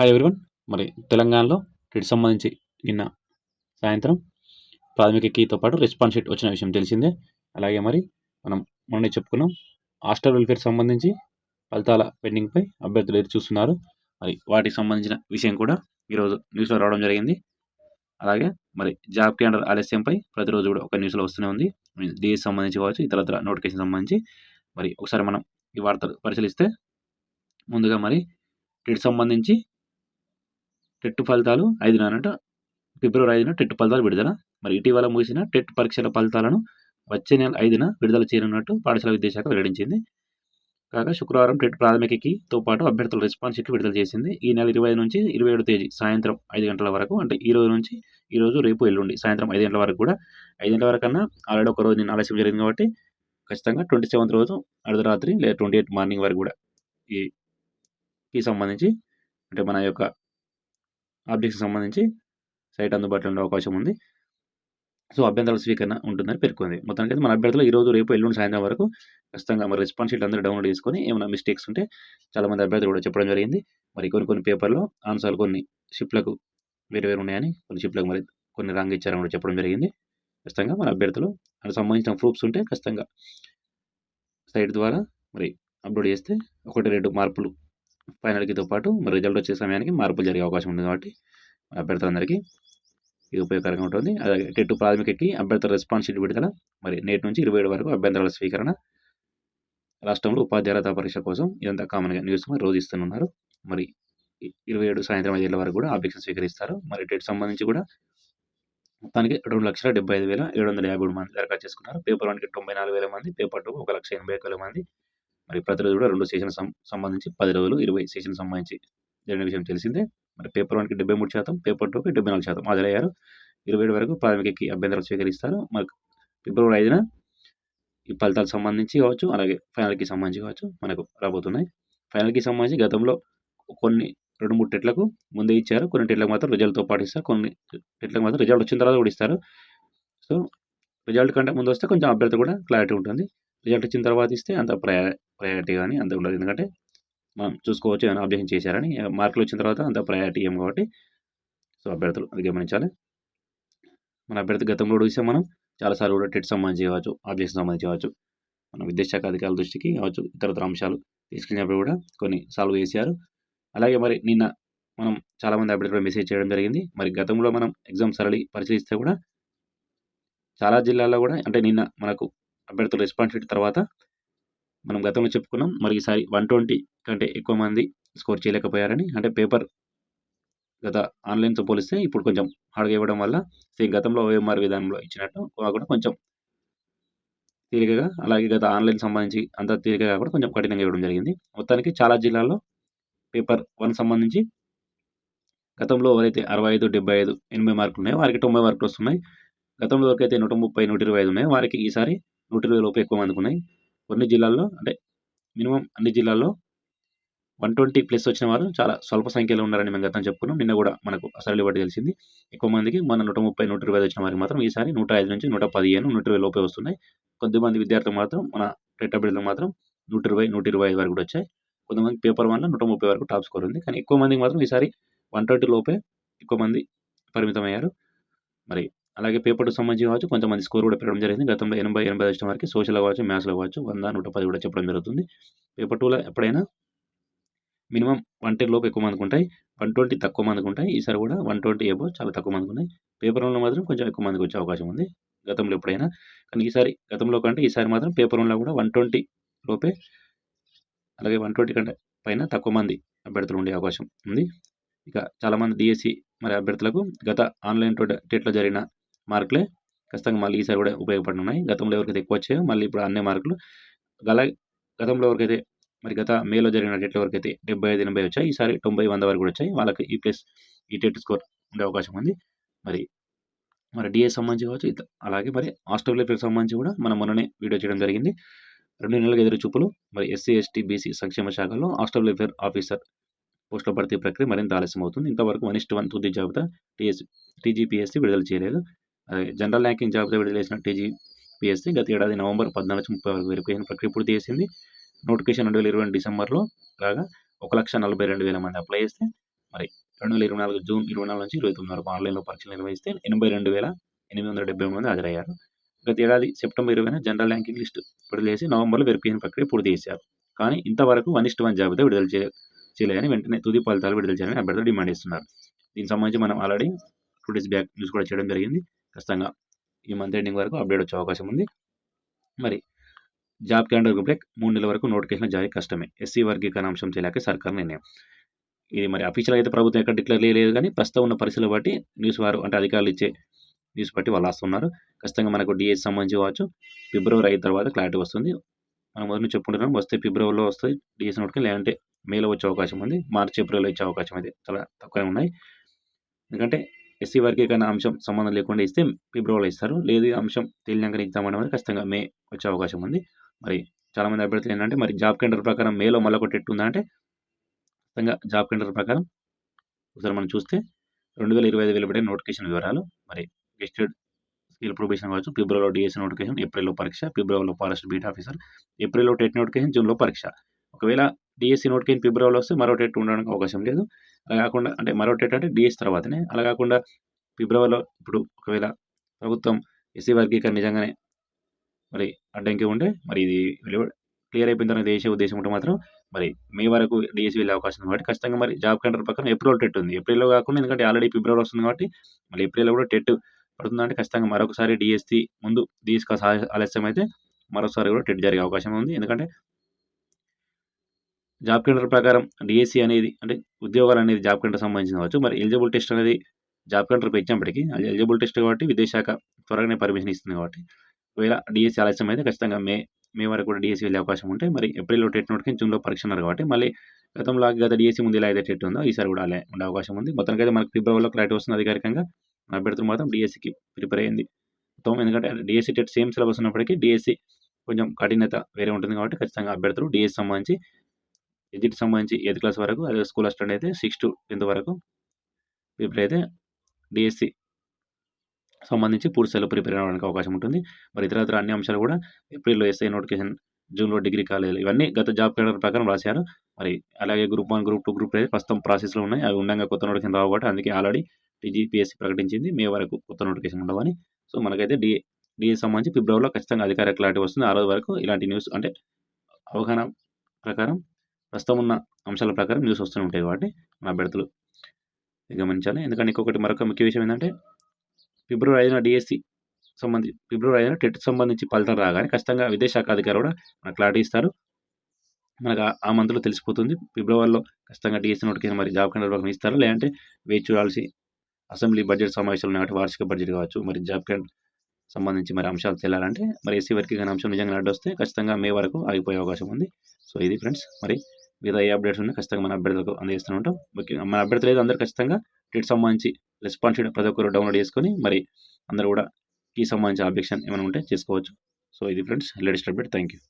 Hi everyone మరి తెలంగాణలో వీటికి సంబంధించి నిన్న సాయంత్రం ప్రాథమిక కీతో పాటు రెస్పాన్స్ షీట్ వచ్చిన విషయం తెలిసిందే. అలాగే మరి మనం మొన్నే చెప్పుకున్నాం హాస్టల్ వెల్ఫేర్ సంబంధించి ఫలితాల పెండింగ్పై అభ్యర్థులు ఎదురు చూస్తున్నారు. మరి వాటికి సంబంధించిన విషయం కూడా ఈరోజు న్యూస్లో రావడం జరిగింది. అలాగే మరి జాబ్ క్యాండర్ ఆలస్యంపై ప్రతిరోజు కూడా ఒక న్యూస్లో వస్తూనే ఉంది. దీనికి సంబంధించి కావచ్చు ఇతరత్ర నోటిఫికేషన్ సంబంధించి. మరి ఒకసారి మనం ఈ వార్తలు పరిశీలిస్తే ముందుగా మరి వీటికి సంబంధించి టెట్ ఫలితాలు ఐదునట ఫిబ్రవరి ఐదున టెట్ ఫలితాలు విడుదల. మరి ఇటీవల ముగిసిన టెట్ పరీక్షల ఫలితాలను వచ్చే నెల ఐదున విడుదల చేయనున్నట్టు పాఠశాల విద్యాశాఖ వెల్లడించింది. కాగా శుక్రవారం టెట్ ప్రాథమికతో పాటు అభ్యర్థుల రెస్పాన్స్ షీట్లు విడుదల చేసింది. ఈ నెల ఇరవై నుంచి ఇరవై ఏడు తేదీ సాయంత్రం ఐదు గంటల వరకు అంటే ఈ రోజు నుంచి ఈ రోజు రేపు ఎల్లుండి సాయంత్రం ఐదు గంటల వరకు కూడా. ఐదు గంటల వరకు కన్నా ఆల్రెడీ ఒక రోజు నేను ఆలస్యం జరిగింది కాబట్టి ఖచ్చితంగా ట్వంటీ సెవెంత్ రోజు అర్ధరాత్రి లేదా ట్వంటీ ఎయిట్ మార్నింగ్ వరకు కూడా ఈ కి సంబంధించి అంటే మన యొక్క ఆబ్జెక్ట్స్కి సంబంధించి సైట్ అందుబాటులో ఉండే అవకాశం ఉంది. సో అభ్యంతరాల స్వీకరణ ఉంటుందని పేర్కొంది. మొత్తానికి మన అభ్యర్థులు ఈరోజు రేపు ఎల్లుండి సాయంత్రం వరకు ఖచ్చితంగా మరి రెస్పాన్స్ షీట్ అందరూ డౌన్లోడ్ చేసుకొని ఏమైనా మిస్టేక్స్ ఉంటే చాలామంది అభ్యర్థులు కూడా చెప్పడం జరిగింది. మరి కొన్ని కొన్ని పేపర్లో ఆన్సర్లు కొన్ని షిప్లకు వేరు వేరు ఉన్నాయని కొన్ని షిప్లకు మరి కొన్ని రాంగ్ ఇచ్చారని కూడా చెప్పడం జరిగింది. ఖచ్చితంగా మన అభ్యర్థులు అది సంబంధించిన ప్రూఫ్స్ ఉంటే ఖచ్చితంగా సైట్ ద్వారా మరి అప్లోడ్ చేస్తే ఒకటి రెండు మార్పులు ఫైనల్కితో పాటు మరి రిజల్ట్ వచ్చే సమయానికి మార్పులు జరిగే అవకాశం ఉంది కాబట్టి అభ్యర్థులందరికీ ఇది ఉపయోగకరంగా ఉంటుంది. అలాగే టెట్ ప్రాథమికకి అభ్యర్థుల రెస్పాన్స్ షీట్ విడుదల మరి నేటి నుంచి ఇరవై ఏడు వరకు అభ్యంతరాల స్వీకరణ రాష్ట్రంలో ఉపాధ్యాయులత పరీక్ష కోసం ఇదంతా కామన్గా న్యూస్ మరి రోజు ఇస్తున్నారు మరి ఇరవై ఏడు సాయంత్రం ఐదేళ్ళ వరకు కూడా అభ్యక్షణ స్వీకరిస్తారు. మరి టెట్ సంబంధించి కూడా మొత్తానికి రెండు లక్షల డెబ్బై ఐదు వేల ఏడు వందల యాభై మూడు మంది దరఖాస్తు చేసుకున్నారు. పేపర్ వన్కి తొంభై నాలుగు వేల మంది పేపర్ టూకి ఒక లక్ష ఎనభై వేల మంది మరి ప్రతిరోజు కూడా రెండు సెషన్ సంబంధించి పది రోజులు ఇరవై సెషన్ సంబంధించి జరిగిన విషయం తెలిసిందే. మరి పేపర్ వన్కి డెబ్బై మూడు శాతం పేపర్ టూకి డెబ్బై నాలుగు శాతం హాజరయ్యారు. ఇరవై ఏడు వరకు ప్రాథమికకి అభ్యంతరాలు స్వీకరిస్తారు. మరి ఫిబ్రవరి ఐదున ఈ ఫలితాలకు సంబంధించి కావచ్చు అలాగే ఫైనల్కి సంబంధించి కావచ్చు మనకు రాబోతున్నాయి. ఫైనల్కి సంబంధించి గతంలో కొన్ని రెండు మూడు టెట్లకు ముందే ఇచ్చారు. కొన్ని టెట్లకు మాత్రం రిజల్ట్తో పాటు ఇస్తారు. కొన్ని టెట్లకు మాత్రం రిజల్ట్ వచ్చిన తర్వాత కూడా ఇస్తారు. సో రిజల్ట్ కంటే ముందు వస్తే కొంచెం అభ్యర్థి కూడా క్లారిటీ ఉంటుంది. రిజల్ట్ వచ్చిన తర్వాత ఇస్తే అంత ప్రయా ప్రయారిటీ కానీ అంత ఉండదు. ఎందుకంటే మనం చూసుకోవచ్చు ఏమైనా అబ్జెక్షన్ చేశారని మార్కులు వచ్చిన తర్వాత అంత ప్రయారిటీ ఏం కాబట్టి సో అభ్యర్థులు అది గమనించాలి. మన అభ్యర్థి గతంలో కూడా మనం. చాలాసార్లు కూడా టెట్ సంబంధించి కావచ్చు ఆబ్జెక్షన్ సంబంధించి కావచ్చు మన విద్యాశాఖ అధికారుల దృష్టికి కావచ్చు ఇతరతర అంశాలు తీసుకెళ్ళినప్పుడు కూడా కొన్ని సాల్వ్ చేశారు. అలాగే మరి నిన్న మనం చాలామంది అభ్యర్థులు మెసేజ్ చేయడం జరిగింది. మరి గతంలో మనం ఎగ్జామ్ సరళి పరిశీలిస్తే కూడా చాలా జిల్లాల్లో కూడా అంటే నిన్న మనకు అభ్యర్థుల రెస్పాన్స్ తర్వాత మనం గతంలో చెప్పుకున్నాం మరి ఈసారి వన్ ట్వంటీ కంటే ఎక్కువ మంది స్కోర్ చేయలేకపోయారని అంటే పేపర్ గత ఆన్లైన్తో పోలిస్తే ఇప్పుడు కొంచెం హార్డ్గా ఇవ్వడం వల్ల సేమ్ గతంలో ఓఎంఆర్ విధానంలో ఇచ్చినట్టు కాకుండా కొంచెం తేలికగా అలాగే గత ఆన్లైన్ సంబంధించి అంత తేలికగా కూడా కొంచెం కఠినంగా ఇవ్వడం జరిగింది. మొత్తానికి చాలా జిల్లాల్లో పేపర్ వన్ సంబంధించి గతంలో ఎవరైతే అరవై ఐదు డెబ్బై ఐదు ఎనభై మార్కులు ఉన్నాయో వారికి తొంభై మార్కులు వస్తున్నాయి. గతంలో ఎవరికైతే నూట ముప్పై నూట ఇరవై ఐదు ఉన్నాయో. వారికి ఈసారి నూట ఇరవై లోపు ఎక్కువ మందికి ఉన్నాయి. కొన్ని జిల్లాల్లో అంటే మినిమం అన్ని జిల్లాల్లో వన్ ట్వంటీ ప్లస్ వచ్చిన వారు చాలా స్వల్ప సంఖ్యలో ఉన్నారని మేము గతం చెప్పుకున్నాం. నిన్న కూడా మనకు అసలు బట్టి తెలిసింది. ఎక్కువ మందికి మన నూట ముప్పై నూట ఇరవై వచ్చిన వారికి మాత్రం ఈసారి నూట ఐదు నుంచి నూట పదిహేను నూట ఇరవై లోపే వస్తున్నాయి. కొద్దిమంది విద్యార్థులు మాత్రం మన టెట్ అభ్యర్థులు మాత్రం నూట ఇరవై నూట ఇరవై ఐదు వరకు కూడా వచ్చాయి. కొంతమంది పేపర్ వన్లో నూట ముప్పై వరకు టాప్ స్కోర్ ఉంది. కానీ ఎక్కువ మందికి మాత్రం ఈసారి వన్ ట్వంటీ లోపే ఎక్కువ మంది పరిమితమయ్యారు. మరి అలాగే పేపర్ టూ సంబంధించి కావచ్చు కొంతమంది స్కోర్ కూడా పెట్టడం జరిగింది. గతంలో ఎనభై ఎనభై వచ్చిన వరకు సోషల్ కావచ్చు మ్యాథ్స్లో కావచ్చు వంద నూట పది కూడా చెప్పడం జరుగుతుంది. పేపర్ టూలో ఎప్పుడైనా మినిమం వన్ టెన్ లోపు ఎక్కువ మందికి ఉంటాయి వన్ ట్వంటీ తక్కువ మందికి ఉంటాయి. ఈసారి కూడా వన్ ట్వంటీ ఏబో చాలా తక్కువ మందికి ఉన్నాయి. పేపర్ వన్లో మాత్రం కొంచెం ఎక్కువ మందికి వచ్చే అవకాశం ఉంది. గతంలో ఎప్పుడైనా కానీ ఈసారి గతంలో కంటే ఈసారి మాత్రం పేపర్ వన్లో కూడా వన్ ట్వంటీ లోపే అలాగే వన్ ట్వంటీ కంటే పైన తక్కువ మంది అభ్యర్థులు ఉండే అవకాశం ఉంది. ఇక చాలామంది డిఎస్సి మరి అభ్యర్థులకు గత ఆన్లైన్ టెట్లో జరిగిన మార్కులే ఖచ్చితంగా మళ్ళీ ఈసారి కూడా ఉపయోగపడుతున్నాయి గతంలో ఎవరికైతే ఎక్కువ వచ్చాయో మళ్ళీ ఇప్పుడు అన్ని మార్కులు. గల గతంలో ఎవరికైతే మరి గత మేలో జరిగిన టెట్లో వరకైతే డెబ్బై ఐదు ఎనభై వచ్చాయి ఈసారి తొంభై వంద వరకు కూడా వచ్చాయి. వాళ్ళకి ఈ ప్లస్ ఈ టెట్ స్కోర్ ఉండే అవకాశం ఉంది. మరి మరి డిఎస్ సంబంధించి కావచ్చు అలాగే మరి ఆస్ట్రేలియా సంబంధించి కూడా మనం మొన్ననే వీడియో చేయడం జరిగింది. రెండు నెలలకు ఎదురు చూపులు మరి ఎస్సీ ఎస్టీ బీసీ సంక్షేమ శాఖలో హాస్టల్ వెల్ఫేర్ ఆఫీసర్ పోస్టుల భర్తీ ప్రక్రియ మరింత ఆలస్యం అవుతుంది ఇంతవరకు వన్ ఇస్ట్ వన్ తుది జాబితా టీఎస్ టీజీపీఎస్సీ విడుదల చేయలేదు. జనరల్ ర్యాంకింగ్ జాబితా విడుదల చేసిన టీజీపీఎస్సీ గత ఏడాది నవంబర్ పద్నాలుగు నుంచి ముప్పై వరకు వెరిఫికేషన్ ప్రక్రియ పూర్తి చేసింది. నోటిఫికేషన్ రెండు వేల ఇరవై డిసెంబర్లో కాగా ఒక లక్ష నలభై రెండు వేల మంది అప్లై చేస్తే మరి రెండు వేల ఇరవై నాలుగు జూన్ ఇరవై నాలుగు నుంచి ఇరవై తొమ్మిది వరకు ఆన్లైన్లో పరీక్షలు నిర్వహిస్తే ఎనభై రెండు వేల ఎనిమిది వందల డెబ్బై మంది హాజరయ్యారు. గత ఏడాది సెప్టెంబర్ ఇరవైన జనరల్ ర్యాంకింగ్ లిస్టు విడుదల చేసి నవంబర్లో వెరిఫికేషన్ ప్రక్రియ పూర్తి చేశారు. కానీ ఇంతవరకు వన్ ఇస్ట్ వన్ జాబితా విడుదల చే చేయలేదని వెంటనే తుది ఫలితాలు విడుదల చేయాలని అభ్యర్థులు డిమాండ్ చేస్తున్నారు. దీనికి సంబంధించి మనం already two days back news కూడా చేయడం జరిగింది. ఖచ్చితంగా ఈ మంత్ ఎండింగ్ వరకు అప్డేట్ వచ్చే అవకాశం ఉంది. మరి జాబ్ క్యాలెండర్ గ్రూప్ మూడు నెలల వరకు నోటిఫికేషన్ జారీ కష్టమే. ఎస్సీ వర్గీకరణ అంశం చేయలేక సర్కార్ నిర్ణయం. ఇది మరి అఫీషియల్ అయితే ప్రభుత్వం ఎక్కడ డిక్లేర్ చేయలేదు కానీ ప్రస్తుతం ఉన్న పరిస్థితులు బట్టి న్యూస్ వారు అంటే అధికారులు ఇచ్చే న్యూస్ బట్టి వాళ్ళు వస్తున్నారు ఖచ్చితంగా మనకు డిఎస్ సంబంధించి కావచ్చు ఫిబ్రవరి అయిన తర్వాత క్లారిటీ వస్తుంది. మనం మొదటి చెప్పుకుంటున్నాం వస్తే ఫిబ్రవరిలో వస్తుంది డిఎస్ నోటికి లేదంటే మేలో వచ్చే అవకాశం ఉంది. మార్చి ఏప్రిల్లో ఇచ్చే అవకాశం అయితే చాలా తక్కువనే ఉన్నాయి. ఎందుకంటే ఎస్సీ వర్గీకరణ అంశం సంబంధం లేకుండా ఇస్తే ఫిబ్రవరిలో ఇస్తారు. లేదు అంశం తేలినాకనే ఇద్దామని ఖచ్చితంగా మే వచ్చే అవకాశం ఉంది. మరి చాలామంది అభ్యర్థులు ఏంటంటే మరి జాబ్ కేంద్ర ప్రకారం మేలో మళ్ళీ ఒకటి ఎట్టుందా ఉందంటే ఖచ్చితంగా జాబ్ కేంద్ర ప్రకారం ఒకసారి మనం చూస్తే రెండు వేల ఇరవై ఐదు వెలువడే నోటిఫికేషన్ వివరాలు. మరి గెస్టెడ్ స్కిల్ ప్రొబేషన్ కావచ్చు ఫిబ్రవరిలో డిఎస్సీ నోటిఫికేషన్ ఏప్రిల్లో పరీక్ష ఫిబ్రవరిలో ఫారెస్ట్ బీట్ ఆఫీసర్ ఏప్రిల్లో టెట్ నోటిఫికేషన్ జూన్లో పరీక్ష. ఒకవేళ డిఎస్సీ నోటిఫికేషన్ ఫిబ్రవరిలో వస్తే మరో టెట్ ఉండడానికి అవకాశం లేదు. అలా కాకుండా అంటే మరో డేట్ అంటే డిఎస్ తర్వాతనే. అలా కాకుండా ఫిబ్రవరిలో ఇప్పుడు ఒకవేళ ప్రభుత్వం ఎస్సీ వర్గీకరణ నిజంగానే మరి అడ్డంకి ఉంటే మరి ఇది క్లియర్ అయిపోయిన తర్వాత దేశ ఉద్దేశం ఉంటే మాత్రం మరి మే వరకు డిఎస్సీ వెళ్ళే అవకాశం ఉంది. కాబట్టి ఖచ్చితంగా మరి జాబ్ కంటర్ ప్రకారం ఏప్రిల్ టెట్ ఉంది. ఏప్రిల్లో కాకుండా ఎందుకంటే ఆల్రెడీ ఫిబ్రవరి వస్తుంది కాబట్టి మళ్ళీ ఏప్రిల్లో కూడా టెట్ పడుతుందంటే ఖచ్చితంగా మరొకసారి డిఎస్సి ముందు డిఎస్ కాస్త ఆలస్యం అయితే మరోసారి కూడా టెట్ జరిగే అవకాశం ఉంది. ఎందుకంటే జాబ్ కెండర్ ప్రకారం డిఎస్సి అనేది అంటే ఉద్యోగాలు అనేది జాబ్ కెండర్ సంబంధించిన కావచ్చు. మరి ఎలిజిబుల్ టెస్ట్ అనేది జాబ్ కెండర్కి ఇచ్చినప్పటికీ అది ఎలిజిబుల్ టెస్ట్ కాబట్టి విదేశాఖ త్వరగానే పర్మిషన్ ఇస్తుంది కాబట్టి ఒకవేళ డిఎస్సి ఆలస్యం అయితే ఖచ్చితంగా మే మే వరకు కూడా డిఎస్సి వెళ్ళే అవకాశం ఉంటే మరి ఏప్రిల్లో టెట్ నోటికి జూన్లో పరీక్ష ఉన్నారు కాబట్టి మళ్ళీ గతంలో గత డిఎస్సి ముందు ఎలా అయితే టెట్ ఉందో ఈసారి కూడా అలా ఉండే అవకాశం ఉంది. మొత్తానికి అయితే మనకి ఫిబ్రవరిలో క్లారిటీ వస్తుంది అధికారికంగా. అభ్యర్థులు మాత్రం డిఎస్సికి ప్రిపేర్ అయింది మొత్తం ఎందుకంటే డిఎస్సి టెట్ సేమ్ సిలబస్ ఉన్నప్పటికీ డిఎస్సి కొంచెం కఠినత వేరే ఉంటుంది కాబట్టి ఖచ్చితంగా అభ్యర్థులు డిఎస్సి సంబంధించి ఎగ్జిట్ సంబంధించి ఎయిత్ క్లాస్ వరకు అదే స్కూల్ అసిస్టెంట్ అయితే సిక్స్ టు టెన్త్ వరకు ప్రిపేర్ అయితే డిఎస్సి సంబంధించి పూర్తి స్థాయిలో ప్రిపేర్ అవ్వడానికి అవకాశం ఉంటుంది. మరి ఇతర ఇతర అన్ని అంశాలు కూడా ఏప్రిల్లో ఎస్ఐ నోటిఫికేషన్ జూన్లో డిగ్రీ కాలేజీలు ఇవన్నీ గత జాబ్ క్యాలెండర్ ప్రకారం రాశారు. మరి అలాగే group one group two group అయితే ప్రస్తుతం ప్రాసెస్లో ఉన్నాయి. అవి ఉండగా కొత్త నోటిఫికేషన్ రావు కాబట్టి అందుకే ఆల్రెడీ టీజీపీఎస్సీ ప్రకటించింది మే వరకు కొత్త నోటిఫికేషన్ ఉండవని. సో మనకైతే డిఏ డిఏ సంబంధించి ఫిబ్రవరిలో ఖచ్చితంగా అధికార క్లారిటీ వస్తుంది. ఆ రోజు వరకు ఇలాంటి న్యూస్ అంటే అవగాహన ప్రకారం ప్రస్తుతం ఉన్న అంశాల ప్రకారం న్యూస్ వస్తూనే ఉంటాయి కాబట్టి మన అభ్యర్థులు గమనించాలి. ఎందుకంటే ఇంకొకటి మరొక ముఖ్య విషయం ఏంటంటే ఫిబ్రవరి ఐదున డిఎస్సి సంబంధించి ఫిబ్రవరి ఐదున టెట్ సంబంధించి ఫలితాలు రాగానే ఖచ్చితంగా విదేశాఖ అధికారి కూడా మనకు క్లారిటీ ఇస్తారు. మనకు ఆ మంత్లో తెలిసిపోతుంది. ఫిబ్రవరిలో ఖచ్చితంగా డిఎస్సీ నోటికి మరి జాబ్ కండర్ ఇస్తారు? లేదంటే వేచి చూడాల్సి అసెంబ్లీ బడ్జెట్ సమావేశాలు కాబట్టి వార్షిక బడ్జెట్ కావచ్చు మరి జాబ్ కార్డ్ సంబంధించి మరి అంశాలు తెలియాలంటే మరి ఎస్సీ వరకు కానీ అంశం నిజంగా అడ్డు వస్తే ఖచ్చితంగా మే వరకు ఆగిపోయే అవకాశం ఉంది. సో ఇది ఫ్రెండ్స్ మరి మిగతా ఏ అప్డేట్స్ ఉన్నాయి ఖచ్చితంగా మన అభ్యర్థులకు అందజేస్తూ ఉంటాం. ముఖ్యంగా మన అభ్యర్థులు అయితే అందరూ ఖచ్చితంగా టెట్ సంబంధించి రెస్పాన్స్ ప్రతి ఒక్కరు డౌన్లోడ్ చేసుకొని మరి అందరూ కూడా కీ సంబంధించిన అబ్జెక్షన్ ఏమైనా ఉంటే చేసుకోవచ్చు. సో ఇది friends latest update thank you